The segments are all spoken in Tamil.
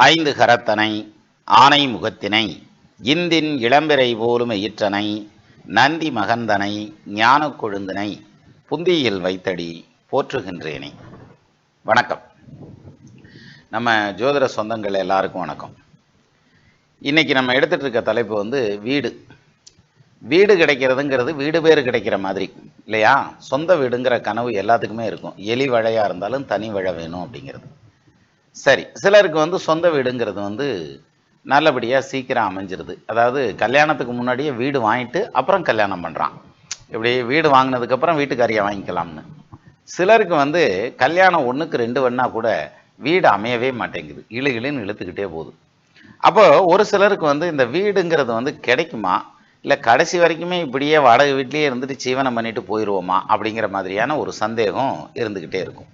ஐந்து கரத்தனை ஆனை முகத்தினை இந்தின் இளம்பிறை போலும் ஈற்றனை நந்தி மகந்தனை ஞானக் கொழுந்தினை புந்தியில் வைத்தடி போற்றுகின்றேனே. வணக்கம். நம்ம ஜோதிட சொந்தங்கள் எல்லாருக்கும் வணக்கம். இன்னைக்கு நம்ம எடுத்துட்டு இருக்க தலைப்பு வந்து வீடு. வீடு கிடைக்கிறதுங்கிறது வீடு பேர் கிடைக்கிற மாதிரி இல்லையா? சொந்த வீடுங்கிற கனவு எல்லாத்துக்குமே இருக்கும். எலி வழையா இருந்தாலும் தனி வழை வேணும் அப்படிங்கிறது. சரி சிலருக்கு வந்து சொந்த வீடுங்கிறது வந்து நல்லபடியாக சீக்கிரம் அமைஞ்சிருது. அதாவது கல்யாணத்துக்கு முன்னாடியே வீடு வாங்கிட்டு அப்புறம் கல்யாணம் பண்ணுறான் இப்படி வீடு வாங்கினதுக்கப்புறம் வீட்டுக்காரியை வாங்கிக்கலாம்னு. சிலருக்கு வந்து கல்யாணம் ஒன்றுக்கு ரெண்டு வேணா கூட வீடு அமையவே மாட்டேங்குது. இழு இழுன்னு இழுத்துக்கிட்டே போகுது. அப்போ ஒரு சிலருக்கு வந்து இந்த வீடுங்கிறது வந்து கிடைக்குமா? இல்லை கடைசி வரைக்குமே இப்படியே வாடகை வீட்லேயே இருந்துட்டு ஜீவனம் பண்ணிட்டு போயிடுவோமா அப்படிங்கிற மாதிரியான ஒரு சந்தேகம் இருந்துக்கிட்டே இருக்கும்.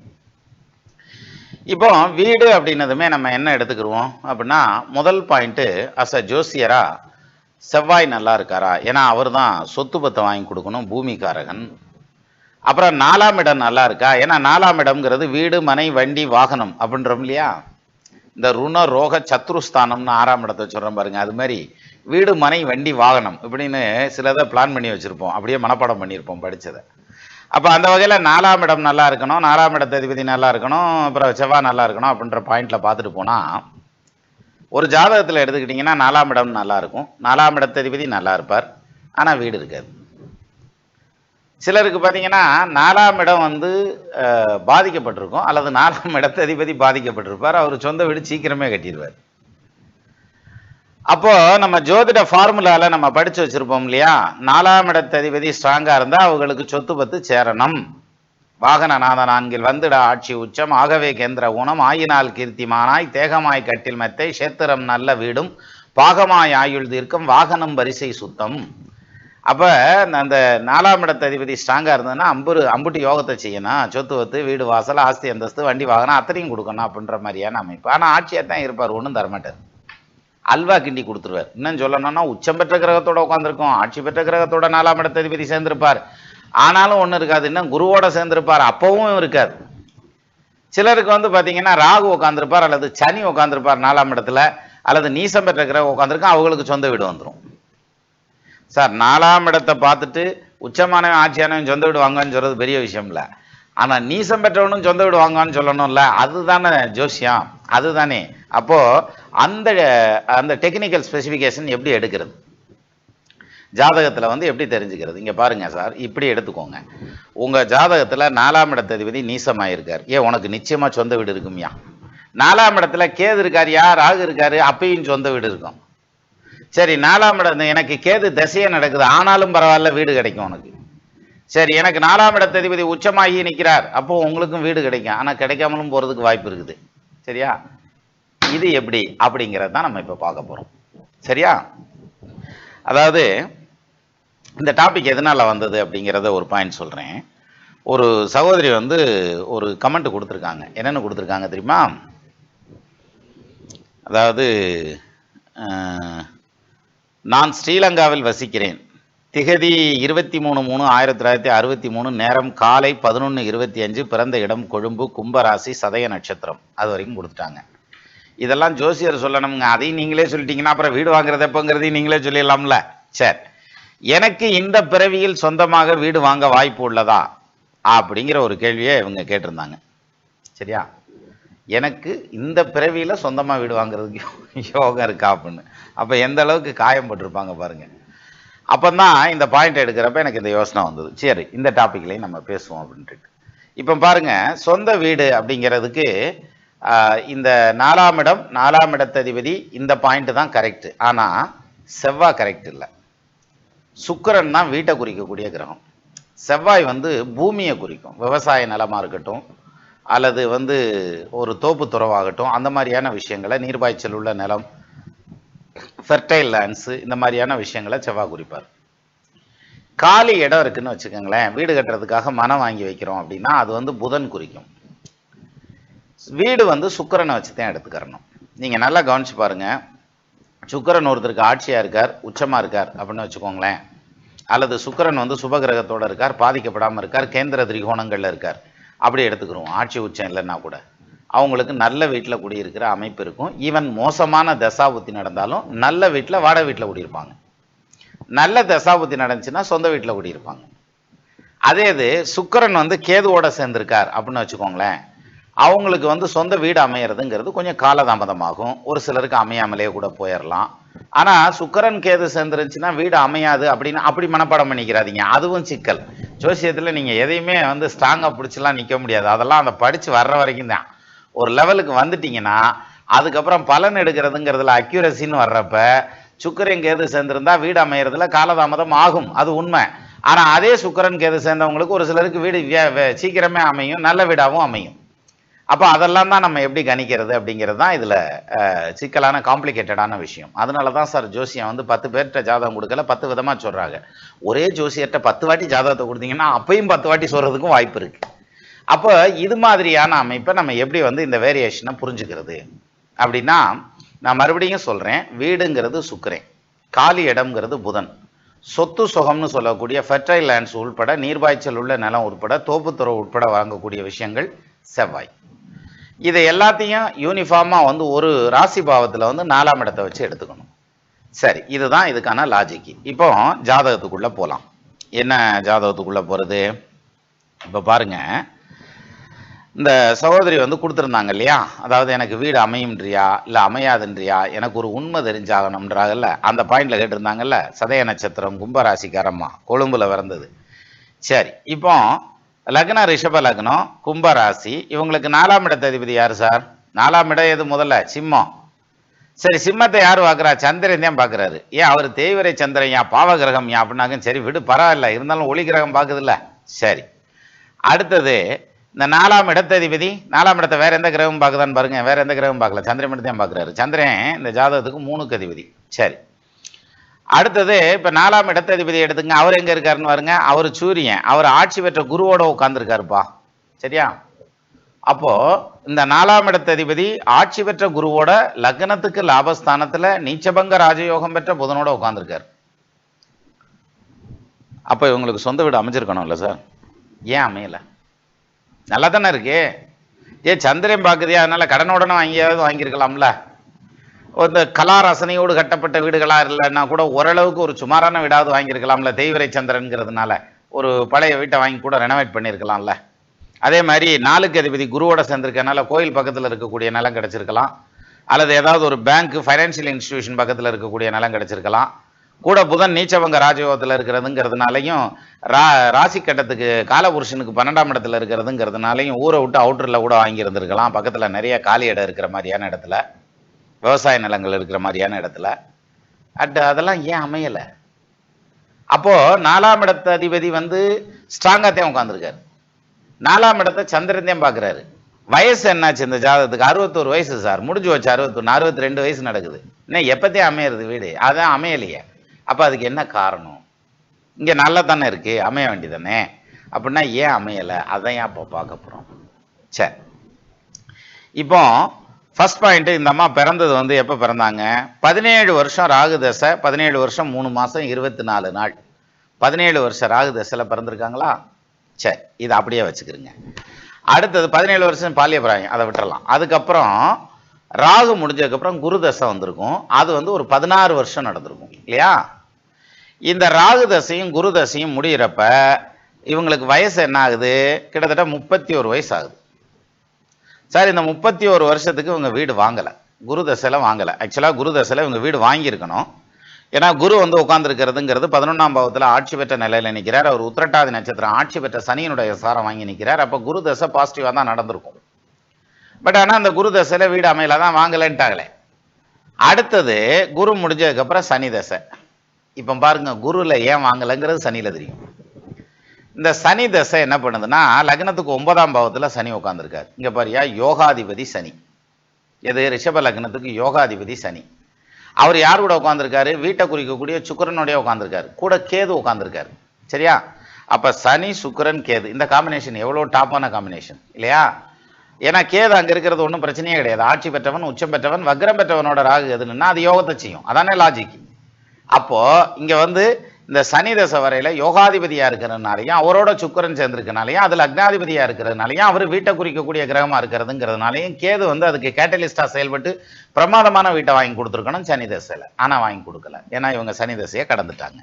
இப்போ வீடு அப்படின்னதுமே நம்ம என்ன எடுத்துக்கிருவோம் அப்படின்னா முதல் பாயிண்ட்டு அஸ் அ ஜோசியரா செவ்வாய் நல்லா இருக்காரா? ஏன்னா அவர் தான் சொத்து பத்தை வாங்கி கொடுக்கணும் பூமிக்காரகன். அப்புறம் நாலாம் இடம் நல்லா இருக்கா? ஏன்னா நாலாம் இடம்ங்கிறது வீடு மனை வண்டி வாகனம் அப்படின்றோம் இல்லையா? இந்த ருண ரோக சத்ருஸ்தானம்னு ஆறாம் இடத்தை சொல்கிறோம் பாருங்க. அது மாதிரி வீடு மனை வண்டி வாகனம் இப்படின்னு சிலதை பிளான் பண்ணி வச்சுருப்போம். அப்படியே மனப்பாடம் பண்ணியிருப்போம் படித்ததை அப்போ அந்த வகையில் நாலாம் இடம் நல்லா இருக்கணும் நாலாம் இடத்த அதிபதி நல்லா இருக்கணும் அப்புறம் செவ்வாய் நல்லா இருக்கணும் அப்படின்ற பாயிண்டில் பார்த்துட்டு போனால் ஒரு ஜாதகத்தில் எடுத்துக்கிட்டிங்கன்னா நாலாம் இடம் நல்லா இருக்கும் நாலாம் இடத்ததிபதி நல்லா இருப்பார் ஆனால் வீடு இருக்காது. சிலருக்கு பார்த்தீங்கன்னா நாலாம் இடம் வந்து அஹ், பாதிக்கப்பட்டிருக்கும் அல்லது நாலாம் இடத்த அதிபதி பாதிக்கப்பட்டிருப்பார் அவர் சொந்த வீடு சீக்கிரமே கட்டிடுவார். அப்போ நம்ம ஜோதிட ஃபார்முலால நம்ம படிச்சு வச்சிருப்போம் இல்லையா? நாலாம் இடத்த அதிபதி ஸ்ட்ராங்கா இருந்தா அவங்களுக்கு சொத்து பத்து சேரணும். வாகனநாத நான்கில் வந்துட ஆட்சி உச்சம். ஆகவே கேந்திர ஊனம். ஆயினால் கீர்த்திமானாய் தேகமாய் கட்டில் மெத்தை சேத்திரம் நல்ல வீடும். பாகமாய் ஆயுள் தீர்க்கம் வாகனம் வரிசை சுத்தம். அப்ப அந்த நாலாம் இடத்த அதிபதி ஸ்ட்ராங்கா இருந்ததுன்னா அம்புரு அம்புட்டு யோகத்தை செய்யணும். சொத்து வத்து வீடு வாசல் ஆஸ்தி அந்தஸ்து வண்டி வாகனம் அத்தனையும் கொடுக்கணும் அப்படின்ற மாதிரியான அமைப்பு. ஆனால் ஆட்சியாக தான் இருப்பார். ஒன்றும் தரமாட்டார். அல்வா கிண்டி கொடுத்துருவார். இன்னும் சொல்லணும்னா உச்சம் பெற்ற கிரகத்தோட உட்காந்துருக்கும் ஆட்சி பெற்ற கிரகத்தோட நாலாம் இடத்ததிபதி சேர்ந்திருப்பார். ஆனாலும் ஒன்றும் இருக்காது. இன்னும் குருவோட சேர்ந்திருப்பார். அப்பவும் இருக்காது சிலருக்கு வந்து பார்த்தீங்கன்னா ராகு உட்காந்துருப்பார் அல்லது சனி உட்காந்துருப்பார் நாலாம் இடத்துல அல்லது நீசம் பெற்ற கிரகம் உட்காந்துருக்கும் அவங்களுக்கு சொந்த வீடு வந்துடும் சார் நாலாம் இடத்தை பார்த்துட்டு உச்சமானவன் ஆட்சியானவன் சொந்த வீடு வாங்கன்னு சொல்கிறது பெரிய விஷயம் இல்லை ஆனால் நீசம் பெற்றவனும் சொந்த வீடு வாங்குவான்னு சொல்லணும்ல அதுதானே ஜோசியம் அதுதானே. அப்போது அந்த அந்த டெக்னிக்கல் ஸ்பெசிஃபிகேஷன் எப்படி எடுக்கிறது? ஜாதகத்தில் வந்து எப்படி தெரிஞ்சுக்கிறது? இங்கே பாருங்க சார் இப்படி எடுத்துக்கோங்க. உங்கள் ஜாதகத்தில் நாலாம் இடத்ததிபதி நீசமாயிருக்கார். ஏன் உனக்கு நிச்சயமாக சொந்த வீடு இருக்கும்யா? நாலாம் இடத்துல கேது இருக்கார் யார் ராகு இருக்கார்? அப்பயும் சொந்த வீடு இருக்கும். சரி நாலாம் இடம் எனக்கு கேது திசையே நடக்குது. ஆனாலும் பரவாயில்ல வீடு கிடைக்கும் உனக்கு. சரி எனக்கு நாலாம் இடத்ததிபதி உச்சமாகி நிற்கிறார். அப்போ உங்களுக்கும் வீடு கிடைக்கும். ஆனால் கிடைக்காமலும் போகிறதுக்கு வாய்ப்பு இருக்குது. சரியா? இது எப்படி? அப்படிங்கிறது தான் நம்ம இப்போ பார்க்க போகிறோம் சரியா? அதாவது இந்த டாபிக் எதனால் வந்தது அப்படிங்கிறத ஒரு பாயிண்ட் சொல்கிறேன் ஒரு சகோதரி வந்து ஒரு கமெண்ட் கொடுத்துருக்காங்க. என்னென்னு கொடுத்துருக்காங்க தெரியுமா? அதாவது நான் ஸ்ரீலங்காவில் வசிக்கிறேன். திகதி இருபத்தி மூணு மூணு ஆயிரத்தி தொள்ளாயிரத்தி அறுபத்தி மூணு நேரம் காலை பதினொன்று இருபத்தி அஞ்சு பிறந்த இடம் கொழும்பு கும்பராசி சதய நட்சத்திரம். அது வரைக்கும் கொடுத்துட்டாங்க. இதெல்லாம் ஜோசியர் சொல்லணுங்க அதையும் நீங்களே சொல்லிட்டீங்கன்னா அப்புறம் வீடு வாங்குறது எப்போங்கிறதையும் நீங்களே சொல்லிடலாம்ல. சரி. எனக்கு இந்த பிறவியில் சொந்தமாக வீடு வாங்க வாய்ப்பு உள்ளதா? அப்படிங்கிற ஒரு கேள்வியை இவங்க கேட்டிருந்தாங்க. சரியா? எனக்கு இந்த பிறவியில் சொந்தமாக வீடு வாங்குறதுக்கு யோகம் இருக்கா அப்படின்னு. அப்போ எந்த அளவுக்கு காயம் பட்டிருப்பாங்க அப்போ தான் இந்த பாயிண்ட் எடுக்கிறப்ப எனக்கு இந்த யோசனை வந்தது. சரி இந்த டாபிக்லையும் நம்ம பேசுவோம் அப்படின்ட்டு. இப்போ பாருங்க சொந்த வீடு அப்படிங்கிறதுக்கு இந்த நாலாம் இடம் நாலாம் இடத்ததிபதி இந்த பாயிண்ட் தான் கரெக்ட் ஆனால் செவ்வாய் கரெக்ட் இல்லை. சுக்கிரன் தான் வீட்டை குறிக்கக்கூடிய கிரகம். செவ்வாய் வந்து பூமியை குறிக்கும். விவசாய நிலமாக இருக்கட்டும் அல்லது வந்து ஒரு தோப்பு துறவாகட்டும் அந்த மாதிரியான விஷயங்களை நீர்பாய்ச்சல் உள்ள நிலம் ஃபெர்டைல் லேண்ட்ஸு இந்த மாதிரியான விஷயங்களை செவ்வாய் குறிப்பார். காலி இடம் இருக்குன்னு வச்சுக்கோங்களேன் வீடு கட்டுறதுக்காக மனம் வாங்கி வைக்கிறோம் அப்படின்னா அது வந்து புதன் குறிக்கும். வீடு வந்து சுக்கிரனை வச்சு தான் எடுத்துக்கிறணும். நீங்கள் நல்லா கவனிச்சு பாருங்க. சுக்கிரன் ஒருத்தருக்கு ஆட்சியாக இருக்கார் உச்சமாக இருக்கார் அப்படின்னு வச்சுக்கோங்களேன். அல்லது சுக்கரன் வந்து சுபகிரகத்தோடு இருக்கார் பாதிக்கப்படாமல் இருக்கார் கேந்திர திரிகோணங்களில் இருக்கார். அப்படி எடுத்துக்கிறோம். ஆட்சி உச்சம் இல்லைன்னா கூட. அவங்களுக்கு நல்ல வீட்டில் குடியிருக்கிற அமைப்பு இருக்கும். ஈவன் மோசமான தசாபுத்தி நடந்தாலும் நல்ல வீட்டில் வாடகை வீட்டில் குடியிருப்பாங்க. நல்ல தசாபுத்தி நடந்துச்சுன்னா சொந்த வீட்டில் குடியிருப்பாங்க. அதே இது சுக்கரன் வந்து கேதுவோட சேர்ந்திருக்கார் அப்படின்னு வச்சுக்கோங்களேன். அவங்களுக்கு வந்து சொந்த வீடு அமையிறதுங்கிறது கொஞ்சம் காலதாமதமாகும். ஒரு சிலருக்கு அமையாமலே கூட போயிடலாம் ஆனால் சுக்கரன் கேது சேர்ந்துருந்துச்சுன்னா வீடு அமையாது அப்படின்னு அப்படி மனப்பாடம் பண்ணிக்கிறாதீங்க. அதுவும் சிக்கல். ஜோசியத்தில் நீங்கள் எதையுமே வந்து ஸ்ட்ராங்காக பிடிச்சலாம் நிற்க முடியாது. அதெல்லாம் அந்த படித்து வர்ற வரைக்கும் தான். ஒரு லெவலுக்கு வந்துட்டீங்கன்னா அதுக்கப்புறம் பலன் எடுக்கிறதுங்கிறதுல அக்யூரசின்னு வர்றப்ப சுக்கரன் கேது சேர்ந்திருந்தா வீடு அமையறதுல காலதாமதம் ஆகும். அது உண்மை. ஆனால் அதே சுக்கரன் கேது சேர்ந்தவங்களுக்கு ஒரு சிலருக்கு வீடு வே- வே- சீக்கிரமே அமையும் நல்ல வீடாகவும் அமையும். அப்போ அதெல்லாம் தான் நம்ம எப்படி கணிக்கிறது அப்படிங்கிறது தான் இதில் சிக்கலான காம்ப்ளிகேட்டடான விஷயம். அதனால தான் சார் ஜோசியம் வந்து பத்து பேர்கிட்ட ஜாதகம் கொடுக்கல பத்து விதமாக சொல்கிறாங்க ஒரே ஜோசியர்கிட்ட பத்து வாட்டி ஜாதகத்தை கொடுத்தீங்கன்னா அப்பயும் பத்து வாட்டி சொல்கிறதுக்கும் வாய்ப்பு இருக்குது அப்போ இது மாதிரியான அமைப்பை நம்ம எப்படி வந்து இந்த வேரியேஷனை புரிஞ்சுக்கிறது? அப்படின்னா நான் மறுபடியும் சொல்கிறேன் வீடுங்கிறது சுக்கரேன் காலி இடம்ங்கிறது புதன். சொத்து சுகம்னு சொல்லக்கூடிய ஃபெர்டைல் லேண்ட்ஸ் உள்பட நீர்பாய்ச்சல் உள்ள நிலம் உட்பட தோப்புத்துறவு உட்பட வாங்கக்கூடிய விஷயங்கள் செவ்வாய். இதை எல்லாத்தையும் யூனிஃபார்மாக வந்து ஒரு ராசி பாவத்தில் வந்து நாலாம் இடத்தை வச்சு எடுத்துக்கணும். சரி இதுதான் இதுக்கான லாஜிக்கு இப்போ ஜாதகத்துக்குள்ளே போகலாம் என்ன ஜாதகத்துக்குள்ளே போகிறது இப்போ பாருங்க. இந்த சகோதரி வந்து கொடுத்துருந்தாங்க இல்லையா? அதாவது எனக்கு வீடு அமையும்ன்றியா? இல்லை அமையாதுன்றியா? எனக்கு ஒரு உண்மை தெரிஞ்சாகணும்ன்றாங்கல்ல? அந்த பாயிண்டில் கேட்டிருந்தாங்கல்ல சதய நட்சத்திரம் கும்பராசிக்காரம்மா. கொழும்பில் பிறந்தது. சரி இப்போ லக்னம் ரிஷப லக்னம் கும்பராசி. இவங்களுக்கு நாலாம் இடத்த அதிபதி யார் சார்? நாலாம் இடம் எது முதல்ல? சிம்மம். சரி சிம்மத்தை யார் பார்க்குறா? சந்திரன் தான் பார்க்குறாரு. ஏன் அவர் தேய்வரை சந்திரன் யா பாவ கிரகம் யா அப்படின்னாங்க சரி விடு பரவாயில்ல. இருந்தாலும் ஒளி கிரகம் பார்க்குதுல்ல. சரி. அடுத்தது இந்த நாலாம் இடத்ததிபதி நாலாம் இடத்த வேற எந்த கிரகம் பார்க்குதான்னு பாருங்க. வேற எந்த கிரகம் பார்க்கல. சந்திரன் மட்டும் தான் பார்க்குறாரு. சந்திரன் இந்த ஜாதகத்துக்கு மூணுக்கு அதிபதி. சரி. அடுத்தது இப்போ நாலாம் இடத்ததிபதி எடுத்துங்க. அவர் எங்கே இருக்காருன்னு பாருங்க. அவர் சூரியன். அவர் ஆட்சி பெற்ற குருவோட உட்காந்துருக்காருப்பா சரியா? அப்போது இந்த நாலாம் இடத்ததிபதி ஆட்சி பெற்ற குருவோட லக்னத்துக்கு லாபஸ்தானத்தில் நீச்சபங்க ராஜயோகம் பெற்ற புதனோட உட்காந்துருக்காரு அப்போ இவங்களுக்கு சொந்த வீடு அமைஞ்சிருக்கணும்ல சார்? ஏன் அமையலை? நல்லா தானே இருக்கு? ஏ சந்திரன் பார்க்குதே அதனால கடனுடனே வாங்கியாவது வாங்கியிருக்கலாம்ல. இந்த கலா ரசனையோடு கட்டப்பட்ட வீடுகளா இல்லைன்னா கூட ஓரளவுக்கு ஒரு சுமாரான வீடாவது வாங்கியிருக்கலாம்ல தெய்வரை சந்திரன்கிறதுனால ஒரு பழைய வீட்டை வாங்கி கூட ரெனோவேட் பண்ணியிருக்கலாம்ல. அதே மாதிரி நாளுக்கு அதிபதி குருவோட சேர்ந்திருக்கனால கோயில் பக்கத்தில் இருக்கக்கூடிய நிலம் கிடச்சிருக்கலாம். அல்லது ஏதாவது ஒரு பேங்க் ஃபைனான்சியல் இன்ஸ்டிடியூஷன் பக்கத்தில் இருக்கக்கூடிய நிலம் கிடச்சிருக்கலாம். கூட புதன் நீச்சவங்க ராஜயோகத்தில் இருக்கிறதுங்கிறதுனாலையும் ரா ராசி கட்டத்துக்கு காலபுருஷனுக்கு பன்னெண்டாம் இடத்துல இருக்கிறதுங்கிறதுனாலையும் ஊரை விட்டு அவுட்டரில் கூட வாங்கியிருந்துருக்கலாம். பக்கத்தில் நிறைய காலி இடம் இருக்கிற மாதிரியான இடத்துல விவசாய நிலங்கள் இருக்கிற மாதிரியான இடத்துல. அட் அதெல்லாம் ஏன் அமையலை? அப்போது நாலாம் இடத்த அதிபதி வந்து ஸ்ட்ராங்காகத்தையும் உட்காந்துருக்காரு நாலாம் இடத்த சந்திரன் பார்க்குறாரு. வயசு என்னாச்சு இந்த ஜாதகத்துக்கு? அறுபத்தோரு வயசு சார். முடிஞ்சு வச்சு அறுபத்தொன்று அறுபத்தி ரெண்டு வயசு நடக்குது. இன்னும் எப்போத்தையும் அமையிறது வீடு? அதான் அமையலையே. அப்போ அதுக்கு என்ன காரணம்? இங்கே நல்லா தானே இருக்குது அமைய வேண்டியதானே? அப்படின்னா ஏன் அமையலை? அதான் ஏன் இப்போ பார்க்க போகிறோம் சரி இப்போ ஃபஸ்ட் பாயிண்ட்டு இந்த அம்மா பிறந்தது வந்து எப்போ பிறந்தாங்க? பதினேழு வருஷம் ராகு தசை பதினேழு வருஷம் மூணு மாதம் இருபத்தி நாலு நாள். பதினேழு வருஷம் ராகு தசையில் பிறந்திருக்காங்களா? சரி இதை அப்படியே வச்சுக்கிறோங்க அடுத்தது பதினேழு வருஷம் பாலியபிராயம் அதை விட்டுறலாம். அதுக்கப்புறம் ராகு முடிஞ்சதுக்கப்புறம் குரு தசை வந்திருக்கும். அது வந்து ஒரு பதினாறு வருஷம் நடந்திருக்கும் இல்லையா? இந்த ராகு தசையும் குரு தசையும் முடிகிறப்ப இவங்களுக்கு வயசு என்ன ஆகுது? கிட்டத்தட்ட முப்பத்தி ஒரு வயசு ஆகுது. சார் இந்த முப்பத்தி ஒரு வருஷத்துக்கு இவங்க வீடு வாங்கலை. குரு தசையில் வாங்கலை. ஆக்சுவலாக குரு தசையில் இவங்க வீடு வாங்கியிருக்கணும். ஏன்னா குரு வந்து உட்காந்துருக்கிறதுங்கிறது பதினொன்றாம் பாவத்தில் ஆட்சி பெற்ற நிலையில் நிற்கிறார் அவர் உத்திரட்டாதி நட்சத்திரம் ஆட்சி பெற்ற சனியினுடைய சாரம் வாங்கி நிற்கிறார் அப்போ குரு தசை பாசிட்டிவாக தான் நடந்திருக்கும். பட் ஆனால் அந்த குரு தசையில் வீடு அமையல தான் வாங்கலைன்ட்டாங்களே. அடுத்தது குரு முடிஞ்சதுக்கப்புறம் சனி தசை. இப்போ பாருங்க குருல ஏன் வாங்கலைங்கிறது சனியில் தெரியும். இந்த சனி தசை என்ன பண்ணுதுன்னா லக்னத்துக்கு ஒன்பதாம் பாவத்தில் சனி உட்காந்துருக்காரு இங்கே பாரியா யோகாதிபதி சனி. எது? ரிஷப லக்னத்துக்கு யோகாதிபதி சனி. அவர் யார் கூட உட்காந்துருக்காரு வீட்டை குறிக்கக்கூடிய சுக்கரனுடைய உட்காந்துருக்காரு கூட கேது உட்காந்துருக்காரு சரியா? அப்ப சனி சுக்கரன் கேது. இந்த காம்பினேஷன் எவ்வளோ டாப்பான காம்பினேஷன் இல்லையா? ஏன்னா கேது அங்க இருக்கிறது ஒன்றும் பிரச்சனையே கிடையாது. ஆட்சி பெற்றவன் உச்சம் பெற்றவன் வக்ரம் பெற்றவனோட ராகு எதுன்னா அது யோகத்தை செய்யும். அதானே லாஜிக் அப்போ இங்க வந்து இந்த சனி தசை வரையில யோகாதிபதியா இருக்கிறதுனாலையும் அவரோட சுக்கரன் சேர்ந்திருக்கனாலையும் அதுல அக்னாதிபதியா இருக்கிறதுனாலையும் அவர் வீட்டை குறிக்கக்கூடிய கிரகமா இருக்கிறதுங்கிறதுனாலையும் கேது வந்து அதுக்கு கேட்டலிஸ்டா செயல்பட்டு பிரமாதமான வீட்டை வாங்கி கொடுத்துருக்கணும் சனி தசையில. ஆனா வாங்கி கொடுக்கல. ஏன்னா இவங்க சனி தசையை கடந்துட்டாங்க.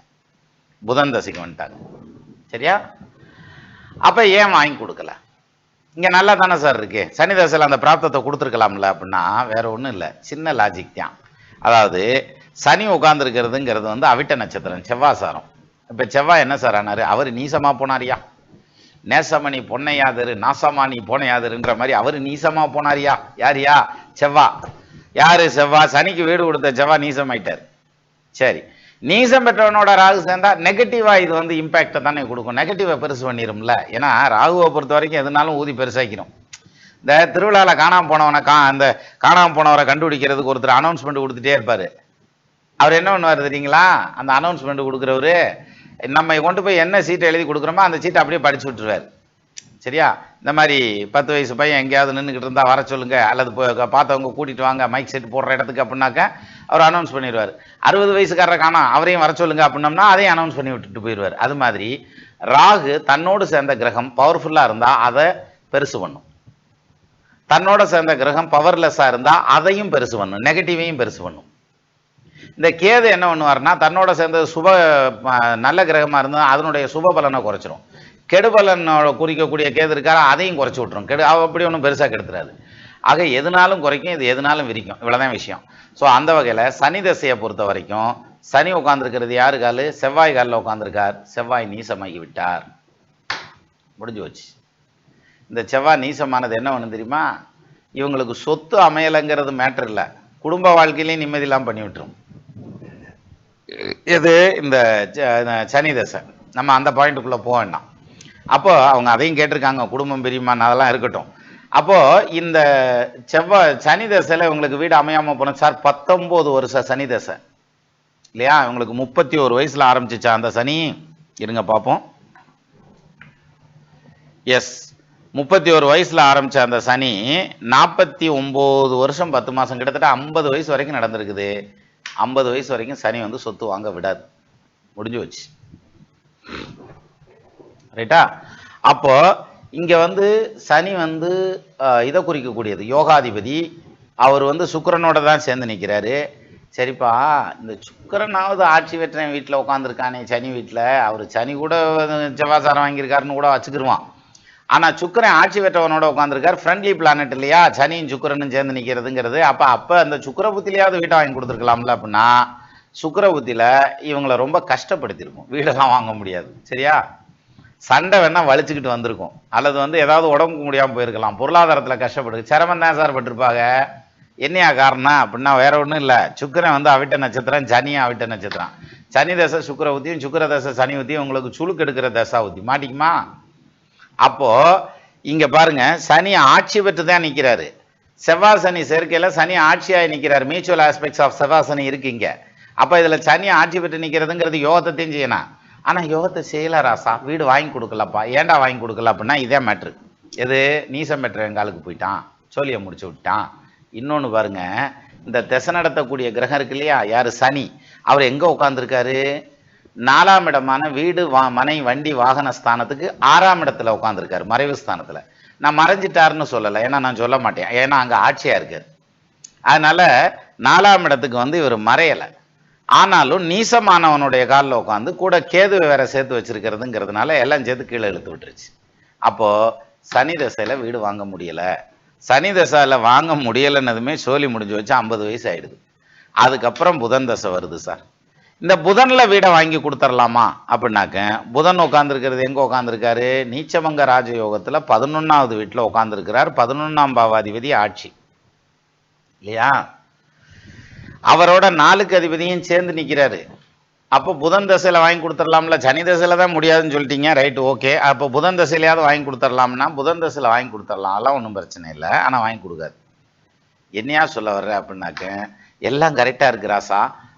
புதன் தசைக்கு வந்துட்டாங்க. சரியா? அப்ப ஏன் வாங்கி கொடுக்கல? இங்க நல்லா தானே சார் இருக்கு. சனி தசையில் அந்த பிராப்தத்தை கொடுத்துருக்கலாம்ல அப்படின்னா வேற ஒண்ணும் இல்லை. சின்ன லாஜிக் தான். அதாவது சனி உட்கார்ந்துருக்கிறதுங்கிறது வந்து அவிட்ட நட்சத்திரம் செவ்வாய் சாரம். இப்போ செவ்வாய் என்ன சார் ஆனார் அவர் நீசமாக போனாரியா? நேசமணி பொன்னையாதரு நாசமா நீ போனையாதருன்ற மாதிரி அவர் நீசமாக போனாரியா? யாரியா? செவ்வா. யாரு செவ்வா? சனிக்கு வீடு கொடுத்த செவ்வா நீசமாயிட்டார். சரி. நீசம் பெற்றவனோட ராகு சேர்ந்தா நெகட்டிவா இது வந்து இம்பேக்டை தானே கொடுக்கும். நெகட்டிவை பெருசு பண்ணிரும்ல. ஏன்னா ராகுவை பொறுத்த வரைக்கும் எதுனாலும் ஊதி பெருசாக்கிடும் இந்த திருவிழாவில் காணாம போனவனை கா அந்த காணாம போனவரை கண்டுபிடிக்கிறதுக்கு ஒருத்தர் அனௌன்ஸ்மெண்ட் கொடுத்துட்டே இருப்பாரு. அவர் என்ன பண்ணுவார் தெரியுங்களா? அந்த அனௌன்ஸ்மெண்ட் கொடுக்குறவரு நம்ம கொண்டு போய் என்ன சீட்டை எழுதி கொடுக்குறோமோ அந்த சீட்டை அப்படியே படிச்சு விட்டுருவார். சரியா? இந்த மாதிரி பத்து வயசு பையன் எங்கேயாவது நின்றுக்கிட்டு இருந்தா வர சொல்லுங்க. அல்லது போய் பார்த்தவங்க கூட்டிட்டு வாங்க மைக் செட் போடுற இடத்துக்கு அப்படின்னாக்க அவர் அனௌன்ஸ் பண்ணிடுவார். அறுபது வயசுக்காரரை காணோம் அவரையும் வர சொல்லுங்க அப்படின்னம்னா அதையும் அனௌன்ஸ் பண்ணி விட்டுட்டு போயிடுவார். அது மாதிரி ராகு தன்னோடு சேர்ந்த கிரகம் பவர்ஃபுல்லாக இருந்தால் அதை பெருசு பண்ணும். தன்னோட சேர்ந்த கிரகம் பவர்லெஸ்ஸாக இருந்தால் அதையும் பெருசு பண்ணும் நெகட்டிவையும் பெருசு பண்ணும். இந்த கேது என்ன பண்ணுவார்னா தன்னோட சேர்ந்த சுப நல்ல கிரகமா இருந்தால் அதனுடைய சுப பலனை குறைச்சிரும். கெடுபலனோட குறிக்கக்கூடிய கேது இருக்காரா அதையும் குறைச்சி விட்டுரும். கெடு அவ அப்படி ஒன்றும் பெருசாக கெடுத்துறாது. ஆக எதுனாலும் குறைக்கும் இது எதுனாலும் விரிக்கும். இவ்வளோதான் விஷயம். ஸோ அந்த வகையில் சனி தசையை பொறுத்த வரைக்கும் சனி உட்காந்துருக்கிறது யாரு காலு? செவ்வாய் காலில் உட்காந்துருக்கார் செவ்வாய் நீசமாகி விட்டார். முடிஞ்சு போச்சு. இந்த செவ்வாய் நீசமானது என்ன ஒன்று தெரியுமா? இவங்களுக்கு சொத்து அமையலைங்கிறது மேட்டர் இல்லை. குடும்ப வாழ்க்கையிலையும் நிம்மதியெல்லாம் பண்ணி விட்டுரும். இது இந்த சனி தசை. நம்ம அந்த பாயிண்ட்டுக்குள்ளே போக வேண்டாம். அப்போ அவங்க அதையும் கேட்டிருக்காங்க குடும்பம் பிரியுமான்னு அதெல்லாம் இருக்கட்டும். அப்போ இந்த செவ்வாய் சனி தசையில் இவங்களுக்கு வீடு அமையாம போன சார் பத்தொன்பது வருஷம் சனி தசை. இல்லையா? இவங்களுக்கு முப்பத்தி ஒரு வயசுல ஆரம்பிச்சிச்சா அந்த சனி? இருங்க பார்ப்போம். எஸ் முப்பத்தி ஒரு வயசுல ஆரம்பிச்ச அந்த சனி நாற்பத்தி ஒம்பது வருஷம் பத்து மாசம் கிட்டத்தட்ட ஐம்பது வயசு வரைக்கும் நடந்திருக்குது. ஐம்பது வயசு வரைக்கும் சனி வந்து சொத்து வாங்க விடாது. முடிஞ்சு வச்சு ரைட்டா அப்போ இங்க வந்து சனி வந்து இதை குறிக்கக்கூடியது. யோகாதிபதி அவர் வந்து சுக்கரனோட தான் சேர்ந்து நிற்கிறாரு சரிப்பா இந்த சுக்கரனாவது ஆட்சி வெற்றன் வீட்டில் உட்காந்துருக்கானே சனி வீட்டில் அவர் சனி கூட செவ்வாசாரம் வாங்கியிருக்காருன்னு கூட வச்சுக்கிருவான். ஆனால் சுக்கிரன் ஆட்சி பெற்றவனோட உட்காந்துருக்கார் ஃப்ரெண்ட்லி பிளானட் இல்லையா? சனியும் சுக்கரனும் சேர்ந்து நிற்கிறதுங்கிறது அப்போ அப்போ அந்த சுக்கிர புத்திலையாவது வீட்டை வாங்கி கொடுத்துருக்கலாம்ல அப்படின்னா சுக்கர புத்தியில் இவங்களை ரொம்ப கஷ்டப்படுத்திருக்கும். வீடெல்லாம் வாங்க முடியாது. சரியா? சண்டை வேணால் வலிச்சுக்கிட்டு வந்திருக்கும். அல்லது வந்து ஏதாவது உடம்புக்கு முடியாமல் போயிருக்கலாம். பொருளாதாரத்தில் கஷ்டப்பட்டு சிரமம் தான் சார் பட்டிருப்பாங்க. என்னையா காரணம் அப்படின்னா வேற ஒன்றும் இல்லை. சுக்கிரன் வந்து அவிட்ட நட்சத்திரம் சனியும் அவிட்ட நட்சத்திரம். சனி தசை சுக்கிர ஊத்தியும் சுக்கிர தசை சனி ஊத்தியும் உங்களுக்கு சுழுக்கெடுக்கிற தசா ஊத்தி மாட்டிக்குமா? அப்போ இங்க பாருங்க சனி ஆட்சி பெற்று தான் நிற்கிறாரு செவ்வாய் சனி சேர்க்கையில் சனி ஆட்சியாக நிற்கிறார் மியூச்சுவல் ஆஸ்பெக்ட்ஸ் ஆஃப் செவ்வாய் சனி இருக்கு அப்போ இதில் சனி ஆட்சி பெற்று நிற்கிறதுங்கிறது யோகத்தையும் செய்யணும். ஆனால் யோகத்தை செய்யல ராசா. வீடு வாங்கி கொடுக்கலப்பா. ஏன்டா வாங்கி கொடுக்கல அப்படின்னா இதே மேட்ரு எது? நீசம் பெற்ற எங்காலுக்கு போயிட்டான். சோழியை முடிச்சு விட்டான். இன்னொன்று பாருங்க இந்த திசை நடத்தக்கூடிய கிரகம் இருக்கு இல்லையா? யார்? சனி. அவர் எங்கே உட்காந்துருக்காரு நாலாம் இடமான வீடு வா மனை வண்டி வாகன ஸ்தானத்துக்கு ஆறாம் இடத்துல உட்காந்துருக்காரு மறைவு ஸ்தானத்தில். நான் மறைஞ்சிட்டாருன்னு சொல்லலை ஏன்னா நான் சொல்ல மாட்டேன். ஏன்னா அங்கே ஆட்சியாக இருக்கார். அதனால் நாலாம் இடத்துக்கு வந்து இவர் மறையலை. ஆனாலும் நீசமானவனுடைய காலில் உட்காந்து கூட கேது வேற சேர்த்து வச்சிருக்கிறதுங்கிறதுனால எல்லாம் சேர்த்து கீழே இழுத்து விட்டுருச்சு. அப்போது சனி தசையில் வீடு வாங்க முடியலை. சனி தசையில் வாங்க முடியலைன்னதுமே சோலி முடிஞ்சு வச்சு ஐம்பது வயசு ஆயிடுது. அதுக்கப்புறம் புதன் தசை வருது சார். இந்த புதனில் வீடை வாங்கி கொடுத்துடலாமா அப்படின்னாக்க புதன் உட்காந்துருக்கிறது எங்கே உட்காந்துருக்காரு நீச்சவங்க ராஜயோகத்தில் பதினொன்றாவது வீட்டில் உட்காந்துருக்கிறார் பதினொன்றாம் பாவாதிபதி ஆட்சி. இல்லையா? அவரோட நாளுக்கு அதிபதியும் சேர்ந்து நிக்கிறாரு. அப்போ புதன் தசையில வாங்கி கொடுத்துடலாம்ல சனி தசையில தான் முடியாதுன்னு சொல்லிட்டீங்க. Right okay. அப்போ புதன் தசையிலையாவது வாங்கி கொடுத்துடலாம்னா புதன் தசையில் வாங்கி கொடுத்துடலாம் அதெல்லாம் ஒன்றும் பிரச்சனை இல்லை. ஆனால் வாங்கி கொடுக்காது. என்னையா சொல்ல வர்ற அப்படின்னாக்க எல்லாம் கரெக்டாக இருக்கு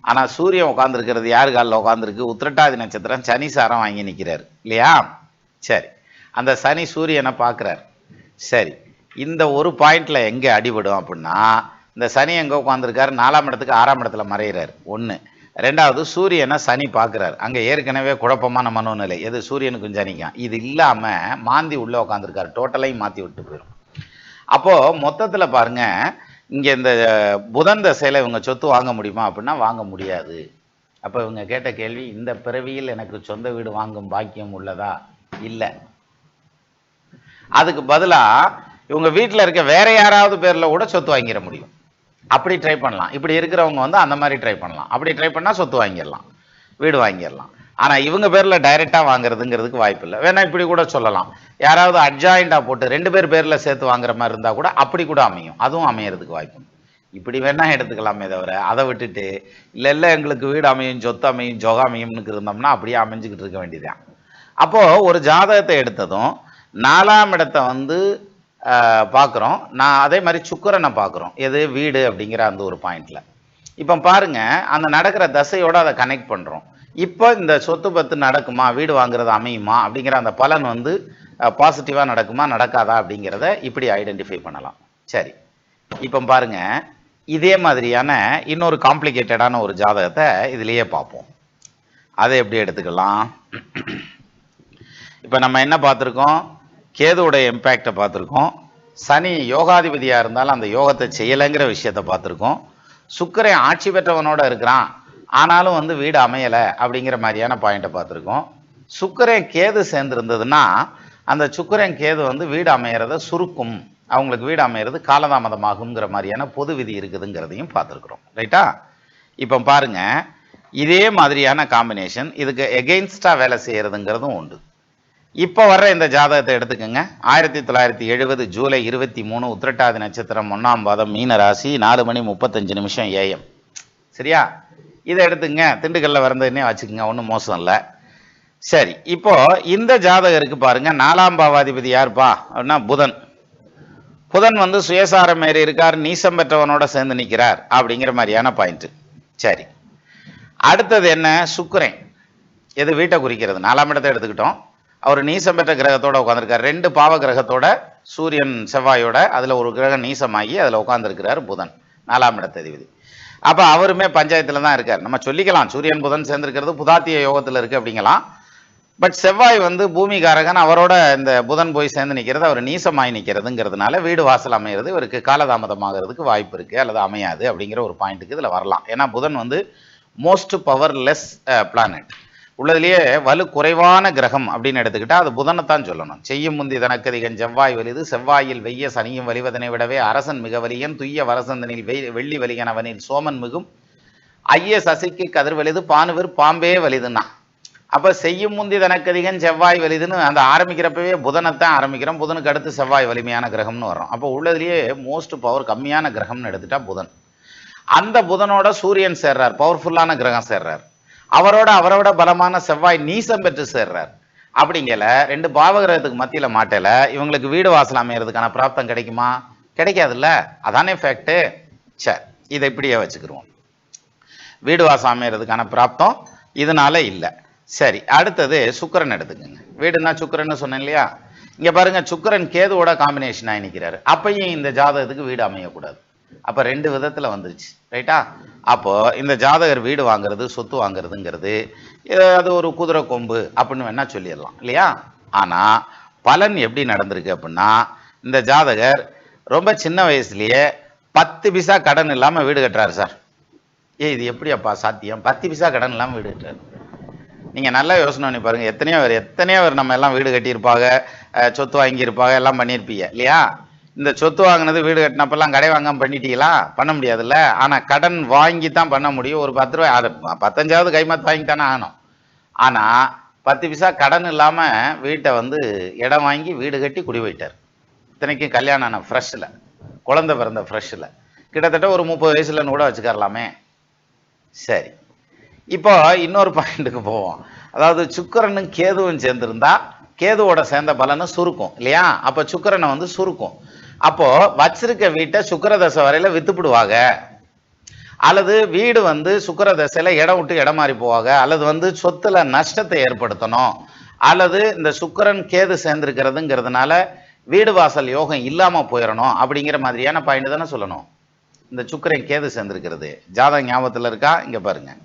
ஆனால் சூரியன் உட்காந்துருக்கிறது யார் காலில் உட்காந்துருக்கு உத்திரட்டாதி நட்சத்திரம் சனி சாரம் வாங்கி நிற்கிறார் இல்லையா? சரி. அந்த சனி சூரியனை பார்க்குறார். சரி. இந்த ஒரு பாயிண்டில் எங்கே அடிபடும் அப்படின்னா இந்த சனி எங்கே உட்காந்துருக்காரு நாலாம் இடத்துக்கு ஆறாம் இடத்துல மறையிறார். ஒன்று ரெண்டாவது சூரியனை சனி பார்க்குறாரு. அங்கே ஏற்கனவே குழப்பமான மனோநிலை. எது? சூரியனுக்கும் சனிக்கும். இது இல்லாமல் மாந்தி உள்ளே உட்காந்துருக்காரு டோட்டலையும் மாற்றி விட்டு போயிடும் அப்போது மொத்தத்தில் பாருங்க இங்கே இந்த புதன் தசையில் இவங்க சொத்து வாங்க முடியுமா அப்படின்னா வாங்க முடியாது. அப்போ இவங்க கேட்ட கேள்வி இந்த பிறவியில் எனக்கு சொந்த வீடு வாங்கும் பாக்கியம் உள்ளதா? இல்லை. அதுக்கு பதிலாக இவங்க வீட்டில் இருக்க வேற யாராவது பேரில் கூட சொத்து வாங்கிட முடியும். அப்படி ட்ரை பண்ணலாம். இப்படி இருக்கிறவங்க வந்து அந்த மாதிரி ட்ரை பண்ணலாம். அப்படி ட்ரை பண்ணால் சொத்து வாங்கிடலாம். வீடு வாங்கிடலாம். ஆனால் இவங்க பேரில் டைரெக்டாக வாங்குறதுங்கிறதுக்கு வாய்ப்பு இல்லை வேணா இப்படி கூட சொல்லலாம். யாராவது அட்ஜாயிண்டாக போட்டு ரெண்டு பேர் பேரில் சேர்த்து வாங்குற மாதிரி இருந்தால் கூட அப்படி கூட அமையும். அதுவும் அமையறதுக்கு வாய்ப்பு இப்படி வேணா எடுத்துக்கலாமே தவிர அதை விட்டுட்டு இல்லை இல்லை எங்களுக்கு வீடு அமையும் சொத்து அமையும் ஜொக அமையும்னு இருந்தோம்னா அப்படியே அமைஞ்சுக்கிட்டு இருக்க வேண்டியதுதான் அப்போது ஒரு ஜாதகத்தை எடுத்ததும் நாலாம் இடத்த வந்து பார்க்குறோம். நான் அதே மாதிரி சுக்கரனை பார்க்குறோம். எது? வீடு அப்படிங்கிற அந்த ஒரு பாயிண்டில் இப்போ பாருங்கள் அந்த நடக்கிற தசையோடு அதை கனெக்ட் பண்ணுறோம் இப்போ இந்த சொத்து பத்து நடக்குமா? வீடு வாங்குறது அமையுமா? அப்படிங்கிற அந்த பலன் வந்து பாசிட்டிவாக நடக்குமா? நடக்காதா? அப்படிங்கிறத இப்படி ஐடென்டிஃபை பண்ணலாம். சரி. இப்போ பாருங்க. இதே மாதிரியான இன்னொரு காம்ப்ளிகேட்டடான ஒரு ஜாதகத்தை இதுலேயே பார்ப்போம். அதை எப்படி எடுத்துக்கலாம்? இப்போ நம்ம என்ன பார்த்துருக்கோம்? கேதுவுடைய இம்பேக்டை பார்த்துருக்கோம். சனி யோகாதிபதியாக இருந்தாலும் அந்த யோகத்தை செய்யலைங்கிற விஷயத்தை பார்த்துருக்கோம். சுக்கரை ஆட்சி பெற்றவனோட இருக்கிறான். ஆனாலும் வந்து வீடு அமையலை அப்படிங்கிற மாதிரியான பாயிண்ட்டை பார்த்துருக்கோம். சுக்கரன் கேது சேர்ந்துருந்ததுன்னா அந்த சுக்கரன் கேது வந்து வீடு அமையிறத சுருக்கும். அவங்களுக்கு வீடு அமையிறது காலதாமதமாகுங்கிற மாதிரியான பொது விதி இருக்குதுங்கிறதையும் பார்த்துருக்குறோம். ரைட்டா இப்போ பாருங்க. இதே மாதிரியான காம்பினேஷன் இதுக்கு எகெயின்ஸ்டாக வேலை செய்கிறதுங்கிறதும் உண்டு. இப்போ வர்ற இந்த ஜாதகத்தை எடுத்துக்கோங்க. ஆயிரத்தி தொள்ளாயிரத்தி எழுபது ஜூலை இருபத்தி மூணு உத்திரட்டாதி நட்சத்திரம் ஒன்றாம் பாதம் மீன ராசி நாலு மணி முப்பத்தஞ்சு நிமிஷம் ஏஎம் சரியா? இதை எடுத்துங்க. திண்டுக்கல்ல வரந்ததுன்னே வச்சுக்கோங்க. ஒன்றும் மோசம் இல்லை. சரி இப்போ இந்த ஜாதகருக்கு பாருங்க. நாலாம் பாவாதிபதி யாருப்பா? அப்படின்னா புதன். புதன் வந்து சுயசாரம் மாரி இருக்கார். நீசம் பெற்றவனோட சேர்ந்து நிற்கிறார் அப்படிங்கிற மாதிரியான பாயிண்ட் சரி. அடுத்தது என்ன? சுக்கரன். எது? வீட்டை குறிக்கிறது. நாலாம் இடத்தை எடுத்துக்கிட்டோம். அவர் நீசம் பெற்ற கிரகத்தோட உட்காந்துருக்கார் ரெண்டு பாவ கிரகத்தோட சூரியன் செவ்வாயோட அதில் ஒரு கிரகம் நீசமாகி அதில் உட்காந்துருக்கிறார் புதன். நாலாம் இடத்ததிபதி அப்போ அவருமே பஞ்சாயத்தில் தான் இருக்கார். நம்ம சொல்லிக்கலாம் சூரியன் புதன் சேர்ந்துருக்கிறது புதாத்திய யோகத்தில் இருக்கு அப்படிங்கலாம். பட் செவ்வாய் வந்து பூமிகாரகன் அவரோட இந்த புதன் போய் சேர்ந்து நிற்கிறது அவர் நீசமாய் நிற்கிறதுங்கிறதுனால வீடு வாசல் அமைகிறது இவருக்கு காலதாமதமாகிறதுக்கு வாய்ப்பு இருக்குது அல்லது அமையாது அப்படிங்கிற ஒரு பாயிண்ட்டுக்கு இதில் வரலாம். ஏன்னா புதன் வந்து மோஸ்ட் பவர்லெஸ் பிளானட் உள்ளதுலேயே வலு குறைவான கிரகம் அப்படின்னு எடுத்துக்கிட்டா அது புதனைத்தான் சொல்லணும். செய்யும் முந்தி தனக்கதிகன் செவ்வாய் வலிது செவ்வாயில் வெய்ய சனியும் வலிவதனை விடவே அரசன் மிக வலியன் துய்ய வரசந்தனில் வெய் வெள்ளி வலியன் அவனில் சோமன் மிகும். ஐய சசிக்கு கதிர் வலிது பானுவர் பாம்பே வலிதுன்னா. அப்போ செய்யும் முந்தி தனக்கதிகன் செவ்வாய் வலிதுன்னு அந்த ஆரம்பிக்கிறப்பவே புதனைத்தான் ஆரம்பிக்கிறோம். புதனுக்கு அடுத்து செவ்வாய் வலிமையான கிரகம்னு வரும் அப்போ உள்ளதுலேயே மோஸ்ட் பவர் கம்மியான கிரகம்னு எடுத்துட்டா புதன். அந்த புதனோட சூரியன் சேர்றார் பவர்ஃபுல்லான கிரகம் சேர்றார். அவரோட அவரோட பலமான செவ்வாய் நீசம் பெற்று சேர்றார். அப்படிங்கல ரெண்டு பாவகிரகத்துக்கு மத்தியில மாட்டல இவங்களுக்கு வீடு வாசல் அமையறதுக்கான பிராப்தம் கிடைக்குமா? கிடைக்காதுல்ல? அதானே ஃபேக்ட்டு சரி இதை இப்படியே வச்சுக்கிருவோம். வீடு வாசம் அமையறதுக்கான பிராப்தம் இதனால இல்லை. சரி அடுத்தது சுக்கரன் எடுத்துக்கோங்க. வீடுனா சுக்கரன்னு சொன்னேன் இல்லையா? இங்க பாருங்க சுக்கிரன் கேதுவோட காம்பினேஷன் ஆகி நிற்கிறாரு அப்பயும் இந்த ஜாதகத்துக்கு வீடு அமையக்கூடாது. அப்ப ரெண்டு விதத்துல வந்துருச்சு ரைட்டா அப்போ இந்த ஜாதகர் வீடு வாங்குறது சொத்து வாங்குறதுங்கிறது அது ஒரு குதிரை கொம்பு அப்படின்னு வேணா சொல்லிடலாம் இல்லையா? ஆனா பலன் எப்படி நடந்திருக்கு அப்படின்னா இந்த ஜாதகர் ரொம்ப சின்ன வயசுலயே பத்து பிசா கடன் இல்லாம வீடு கட்டுறாரு சார். ஏய் இது எப்படி அப்பா சாத்தியம்? பத்து பிசா கடன் இல்லாம வீடு கட்டுறாரு. நீங்க நல்லா யோசனை பண்ணி பாருங்க எத்தனையோ பேர் எத்தனையோ பேர் நம்ம எல்லாம் வீடு கட்டியிருப்பாங்க சொத்து வாங்கியிருப்பாங்க எல்லாம் பண்ணியிருப்பீங்க இல்லையா? இந்த சொத்து வாங்கினது வீடு கட்டினப்பெல்லாம் கடை வாங்காமல் பண்ணிட்டீங்களா? பண்ண முடியாதுல்ல. ஆனால் கடன் வாங்கி தான் பண்ண முடியும். ஒரு பத்து ரூபாய் அது பத்தஞ்சாவது கைமாத்து வாங்கி தானே ஆகணும். ஆனால் பத்து பைசா கடன் இல்லாமல் வீட்டை வந்து இடம் வாங்கி வீடு கட்டி குடி போயிட்டார். இத்தனைக்கும் கல்யாணம் ஆன ஃப்ரெஷ்ஷில் குழந்தை பிறந்த ஃப்ரெஷ்ஷில் கிட்டத்தட்ட ஒரு முப்பது வயசுலன்னு கூட வச்சுக்கரலாமே சரி. இப்போ இன்னொரு பாயிண்ட்டுக்கு போவோம். அதாவது சுக்கிரனும் கேதுவும் சேர்ந்துருந்தா கேதுவோட சேர்ந்த பலனை சுருக்கும் இல்லையா? அப்போ சுக்கிரனை வந்து சுருக்கும். அப்போ வச்சிருக்க வீட்டை சுக்கரதசை வரையில வித்துப்பிடுவாங்க. அல்லது வீடு வந்து சுக்கரதசையில இடம் விட்டு இடம் மாறி போவாங்க. அல்லது வந்து சொத்துல நஷ்டத்தை ஏற்படுத்தணும். அல்லது இந்த சுக்கரன் கேது சேர்ந்திருக்கிறதுங்கிறதுனால வீடு வாசல் யோகம் இல்லாம போயிடணும் அப்படிங்கிற மாதிரியான பாயிண்ட் தானே சொல்லணும். இந்த சுக்கரன் கேது சேர்ந்திருக்கிறது. ஜாதக ஞாபகத்துல இருக்கா? இங்க பாருங்க.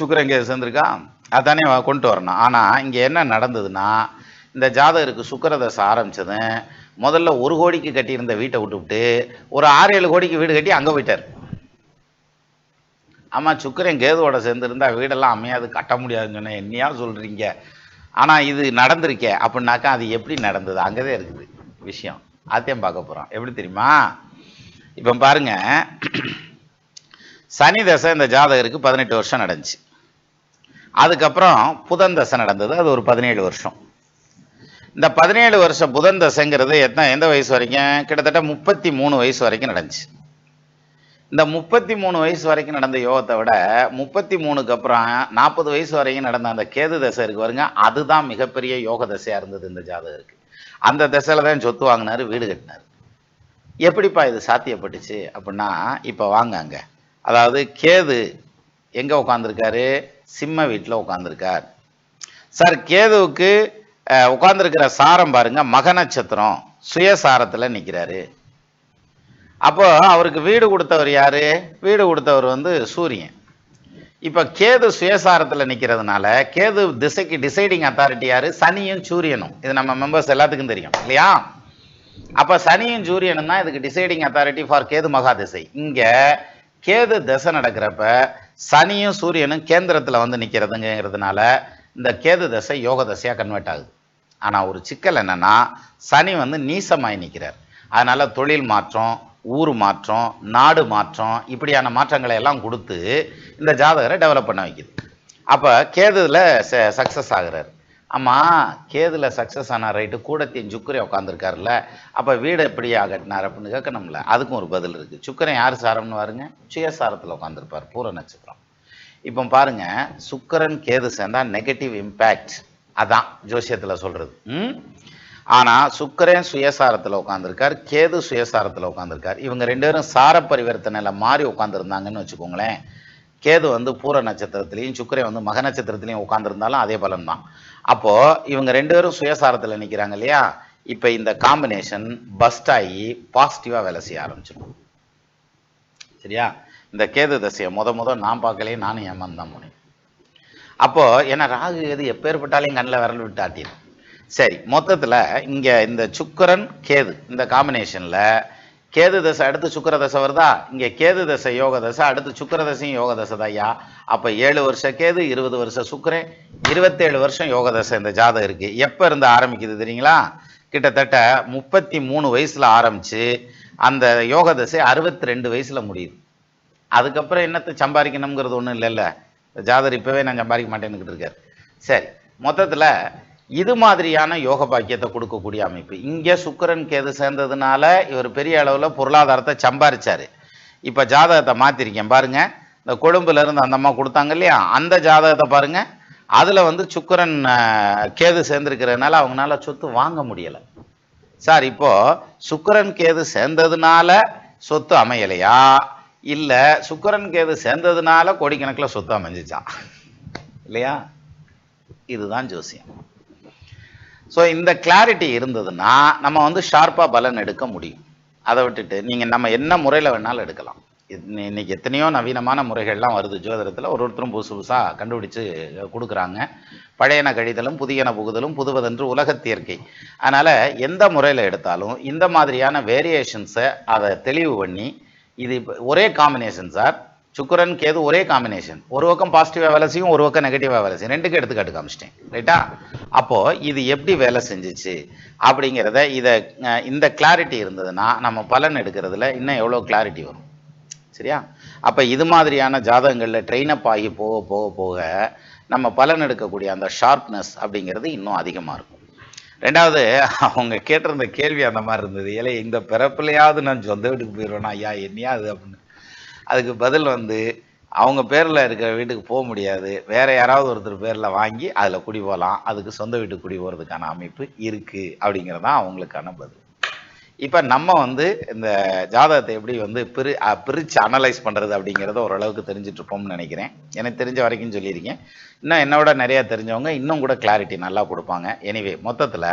சுக்கரன் கேது சேர்ந்துருக்கா? அதானே கொண்டு வரணும். ஆனால் இங்கே என்ன நடந்ததுன்னா இந்த ஜாதகருக்கு சுக்கரதசை ஆரம்பிச்சது. முதல்ல ஒரு கோடிக்கு கட்டியிருந்த வீட்டை விட்டுவிட்டு ஒரு ஆறு ஏழு கோடிக்கு வீடு கட்டி அங்கே போயிட்டார். ஆமாம் சுக்கரன் கேதுவோட சேர்ந்துருந்தா வீடெல்லாம் அமையாது கட்ட முடியாதுன்னு சொன்னேன் என்னையா சொல்கிறீங்க ஆனால் இது நடந்திருக்கே அப்படின்னாக்கா அது எப்படி நடந்தது? அங்கே தான் இருக்குது விஷயம். அதையும் பார்க்க போகிறோம் எப்படி தெரியுமா? இப்போ பாருங்க. சனி தசை இந்த ஜாதகருக்கு பதினெட்டு வருஷம் நடந்துச்சு. அதுக்கப்புறம் புதன் தசை நடந்தது. அது ஒரு பதினேழு வருஷம். இந்த பதினேழு வருஷம் புதன் தசைங்கிறது எத்தனை எந்த வயசு வரைக்கும்? கிட்டத்தட்ட முப்பத்தி மூணு வயசு வரைக்கும் நடந்துச்சு. இந்த முப்பத்தி மூணு வயசு வரைக்கும் நடந்த யோகத்தை விட முப்பத்தி மூணுக்கு அப்புறம் நாற்பது வயசு வரைக்கும் நடந்த அந்த கேது தசை இருக்கு பாருங்க அதுதான் மிகப்பெரிய யோக தசையாக இருந்தது இந்த ஜாதகருக்கு. அந்த தசையில தான் சொத்து வாங்கினாரு வீடு கட்டினார். எப்படிப்பா இது சாத்தியப்பட்டுச்சு அப்படின்னா இப்போ வாங்க அங்கே. அதாவது கேது எங்கே உட்காந்துருக்காரு சிம்ம வீட்டில் உட்காந்துருக்கார் சார் கேதுவுக்கு உட்காந்துருக்கிற சாரம் பாருங்க மக நட்சத்திரம். சுயசாரத்தில் நிற்கிறாரு அப்போ அவருக்கு வீடு கொடுத்தவர் யாரு? வீடு கொடுத்தவர் வந்து சூரியன். இப்போ கேது சுயசாரத்தில் நிற்கிறதுனால கேது திசைக்கு டிசைடிங் அத்தாரிட்டி யாரு? சனியும் சூரியனும். இது நம்ம மெம்பர்ஸ் எல்லாத்துக்கும் தெரியும் இல்லையா? அப்போ சனியும் சூரியனும் தான் இதுக்கு டிசைடிங் அத்தாரிட்டி ஃபார் கேது மகா திசை. இங்கே கேது திசை நடக்கிறப்ப சனியும் சூரியனும் கேந்திரத்தில் வந்து நிற்கிறதுங்கிறதுனால இந்த கேது தசை யோக தசையாக கன்வெர்ட் ஆகுது. ஆனால் ஒரு சிக்கல் என்னன்னா சனி வந்து நீசமாய் நிற்கிறார் அதனால் தொழில் மாற்றம் ஊர் மாற்றம் நாடு மாற்றம் இப்படியான மாற்றங்களை எல்லாம் கொடுத்து இந்த ஜாதகரை டெவலப் பண்ண வைக்குது. அப்போ கேதுல சக்ஸஸ் ஆகிறார். ஆமாம் கேதுல சக்ஸஸ் ஆன ரைட்டு கூடத்தையும் சுக்கரை உட்காந்துருக்காருல்ல அப்போ வீடு எப்படி ஆகட்டினார் அப்படின்னு கேட்கணும்ல? அதுக்கும் ஒரு பதில் இருக்குது சுக்கரன் யார் சாரம்னு பாருங்க. சுயசாரத்தில் உட்காந்துருப்பார் பூர நட்சத்திரம். இப்போ பாருங்க சுக்கரன் கேது சேர்ந்தால் நெகட்டிவ் இம்பேக்ட் அதான் ஜோசியத்தில் சொல்கிறது ம்? ஆனால் சுக்கரன் சுயசாரத்தில் உட்காந்துருக்கார் கேது சுயசாரத்தில் உட்காந்துருக்கார் இவங்க ரெண்டு பேரும் சார பரிவர்த்தனையில் மாறி உட்காந்துருந்தாங்கன்னு வச்சுக்கோங்களேன். கேது வந்து பூர நட்சத்திரத்திலையும் சுக்கரன் வந்து மக நட்சத்திரத்துலேயும் உட்காந்துருந்தாலும் அதே பலன் தான் அப்போது இவங்க ரெண்டு பேரும் சுயசாரத்தில் நிற்கிறாங்க இல்லையா? இப்போ இந்த காம்பினேஷன் பஸ்ட் ஆகி பாசிட்டிவாக வேலை செய்ய ஆரம்பிச்சிடும். சரியா? இந்த கேது தசையை முத முத நான் பார்க்கலையே நானும் ஏமாந்து தான் போனேன். அப்போ ஏன்னா ராகு எது எப்பேற்பட்டாலையும் கண்ணில் விரல் விட்டு சரி மொத்தத்தில் இங்கே இந்த சுக்கரன் கேது இந்த காம்பினேஷனில் கேது தசை அடுத்து சுக்கர தசை வருதா? இங்கே கேது தசை யோக தசை அடுத்து சுக்கர தசையும் யோக தசை தான் ஐயா. அப்போ ஏழு வருஷம் கேது இருபது வருஷம் சுக்கரன் இருபத்தேழு வருஷம் யோக தசை இந்த ஜாதகம் இருக்குது எப்போ இருந்து ஆரம்பிக்குது தெரியுங்களா? கிட்டத்தட்ட முப்பத்தி மூணு வயசில் ஆரம்பித்து அந்த யோக தசை அறுபத்தி ரெண்டு வயசில் முடியுது. அதுக்கப்புறம் என்னத்தை சம்பாதிக்கணுங்கிறது ஒன்றும் இல்லைல்ல. ஜாதர் இப்போவே நான் சம்பாதிக்க மாட்டேன்னுக்கிட்டு இருக்கார். சரி மொத்தத்தில் இது மாதிரியான யோக பாக்கியத்தை கொடுக்கக்கூடிய அமைப்பு. இங்கே சுக்கிரன் கேது சேர்ந்ததுனால இவர் பெரிய அளவில் பொருளாதாரத்தை சம்பாரிச்சார். இப்போ ஜாதகத்தை மாற்றிருக்கேன் பாருங்கள் இந்த கொழும்புலேருந்து அந்த அம்மா கொடுத்தாங்க இல்லையா? அந்த ஜாதகத்தை பாருங்க. அதில் வந்து சுக்கரன் கேது சேர்ந்துருக்கிறதுனால அவங்களால சொத்து வாங்க முடியலை. சார் இப்போது சுக்கரன் கேது சேர்ந்ததுனால சொத்து அமையலையா? இல்லை சுக்கரன் கேது சேர்ந்ததுனால கோடிக்கணக்கில் சொத்து அமைஞ்சிச்சான் இல்லையா? இதுதான் ஜோசியம். ஸோ இந்த கிளாரிட்டி இருந்ததுன்னா நம்ம வந்து ஷார்ப்பாக பலன் எடுக்க முடியும். அதை விட்டுட்டு நீங்கள் நம்ம என்ன முறையில் வேணாலும் எடுக்கலாம். இன்னைக்கு எத்தனையோ நவீனமான முறைகள்லாம் வருது. ஜோதிடத்தில் ஒரு ஒருத்தரும் புதுசு புதுசாக கண்டுபிடிச்சு கொடுக்குறாங்க. பழையன கழிதலும் புதியன புகுதலும் புதுவதென்று உலகத்தியற்கை அதனால் எந்த முறையில் எடுத்தாலும் இந்த மாதிரியான வேரியேஷன்ஸை அதை தெளிவு பண்ணி இது ஒரே காம்பினேஷன் சார் சுக்கரன் கேது ஒரே காம்பினேஷன் ஒரு பக்கம் பாசிட்டிவாக வேலை செய்யும் ஒரு பக்கம் நெகட்டிவாக வேலை செய்யும். ரெண்டுக்கும் எடுத்துக்காட்டு காமிச்சிட்டேன். ரைட்டா அப்போது இது எப்படி வேலை செஞ்சுச்சு அப்படிங்கிறத இதை இந்த கிளாரிட்டி இருந்ததுன்னா நம்ம பலன் எடுக்கிறதுல இன்னும் எவ்வளோ கிளாரிட்டி வரும்? சரியா? அப்போ இது மாதிரியான ஜாதகங்களில் ட்ரெயின் அப் ஆகி போக போக போக நம்ம பலன் எடுக்கக்கூடிய அந்த ஷார்ப்னஸ் அப்படிங்கிறது இன்னும் அதிகமாக இருக்கும். ரெண்டாவது அவங்க கேட்டிருந்த கேள்வி அந்த மாதிரி இருந்தது. ஏலே இந்த பிறப்புலையாவது நான் சொந்த வீட்டுக்கு போயிடுவேனா ஐயா என்னையா அது அப்படின்னு. அதுக்கு பதில் வந்து அவங்க பேரில் இருக்கிற வீட்டுக்கு போக முடியாது. வேற யாராவது ஒருத்தர் பேரில் வாங்கி அதில் குடி போகலாம் அதுக்கு சொந்த வீட்டுக்கு குடி போகிறதுக்கான அமைப்பு இருக்குது அப்படிங்கிறது தான் அவங்களுக்கான பதில். இப்போ நம்ம வந்து இந்த ஜாதகத்தை எப்படி வந்து பிரி பிரித்து பிரிச்சு அனலைஸ் பண்ணுறது அப்படிங்கிறத ஓரளவுக்கு தெரிஞ்சிட்ருப்போம்னு நினைக்கிறேன். எனக்கு தெரிஞ்ச வரைக்கும் சொல்லியிருக்கேன் இன்னும் என்னை விட தெரிஞ்சவங்க இன்னும் கூட கிளாரிட்டி நல்லா கொடுப்பாங்க. எனிவே மொத்தத்தில்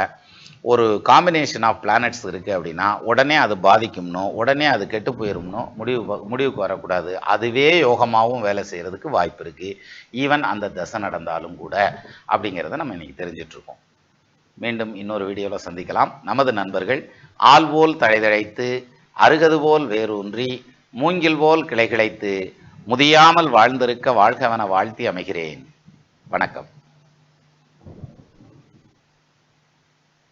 ஒரு காம்பினேஷன் ஆஃப் பிளானட்ஸ் இருக்குது அப்படின்னா உடனே அது பாதிக்கும்னோ உடனே அது கெட்டு போயிரும்னோ முடிவு முடிவுக்கு வரக்கூடாது. அதுவே யோகமாகவும் வேலை செய்கிறதுக்கு வாய்ப்பு இருக்குது ஈவன் அந்த தசை நடந்தாலும் கூட அப்படிங்கிறத நம்ம இன்றைக்கி தெரிஞ்சிட்ருக்கோம் மீண்டும் இன்னொரு வீடியோவில் சந்திக்கலாம். நமது நண்பர்கள் ஆள் போல் தழைதழைத்து அருகது போல் வேரூன்றி மூங்கில் போல் கிளை கிளைத்து முதியாமல் வாழ்ந்திருக்க வாழ்கவன வாழ்த்தி அமைகிறேன். வணக்கம்.